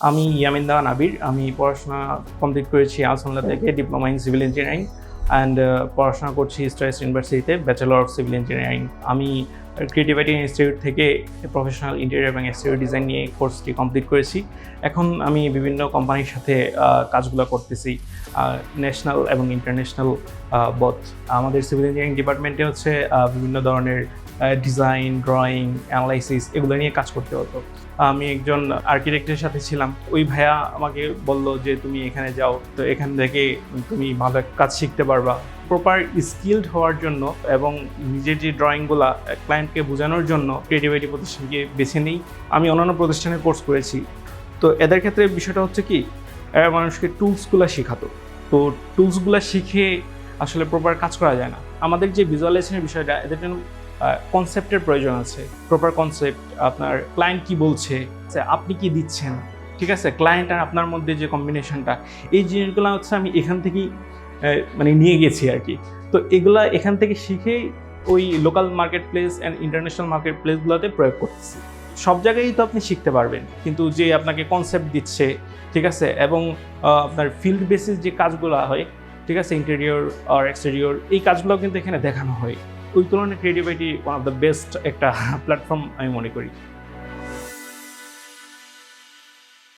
আমি ইয়ামিন দা আবির আমি পড়াশোনা কমপ্লিট করেছি আলসামলা থেকে diploma in civil engineering and পড়াশোনা করছি স্ট্রেস ইউনিভার্সিটিতে ব্যাচেলর অফ সিভিল ইঞ্জিনিয়ারিং আমি ক্রিয়েটিভিটি ইনস্টিটিউট থেকে প্রফেশনাল ইন্টেরিয়র এবং এক্সটেরিয়র ডিজাইন নিয়ে কোর্সটি কমপ্লিট করেছি। এখন আমি বিভিন্ন কোম্পানির সাথে কাজগুলো করতেছি ন্যাশনাল এবং ইন্টারন্যাশনাল বথ আমাদের সিভিল ইঞ্জিনিয়ারিং ডিপার্টমেন্টে হচ্ছে বিভিন্ন ধরনের ডিজাইন ড্রয়িং অ্যানালাইসিস এগুলো নিয়ে কাজ করতে হতো। আমি একজন আর্কিটেক্টের সাথে ছিলাম। ওই ভাইয়া আমাকে বলল যে, তুমি এখানে যাও। তো এখান থেকে তুমি ভালো কাজ শিখতে পারবা। প্রপার স্কিলড হওয়ার জন্য এবং নিজের যে ড্রয়িংগুলো ক্লায়েন্টকে বোঝানোর জন্য ক্রিয়েটিভিটি প্রতিষ্ঠানকে বেছে নিই। আমি অন্যান্য প্রতিষ্ঠানে কোর্স করেছি। তো এদের ক্ষেত্রে বিষয়টা হচ্ছে কি, এরা মানুষকে টুলসগুলো শেখাতো। তো টুলসগুলো শিখে আসলে প্রপার কাজ করা যায় না। আমাদের যে ভিজুয়ালাইজেশনের বিষয়টা, এদের জন্য কনসেপ্টের প্রয়োজন আছে। প্রপার কনসেপ্ট আপনার ক্লায়েন্ট কি বলছে যে আপনি কি দিচ্ছেন? ঠিক আছে? ক্লায়েন্ট আর আপনার মধ্যে যে কম্বিনেশনটা এই জিনিসগুলো হচ্ছে আমি এখান থেকেই মানে নিয়ে গেছি আর কি। তো এগুলা এখান থেকে শিখেই ওই local market place and international market প্লেসগুলোতে প্রয়োগ করতেছি। সব জায়গায়ই তো আপনি শিখতে পারবেন, কিন্তু যে আপনাকে কনসেপ্ট দিচ্ছে, ঠিক আছে? এবং আপনার ফিল্ড বেসিস যে কাজগুলো হয়, ঠিক আছে? ইন্টেরিয়র আর এক্সটেরিয়র এই কাজগুলো কিন্তু এখানে দেখানো হয়। ওই তুলনায় creativity one of the best একটা প্ল্যাটফর্ম আমি মনে করি।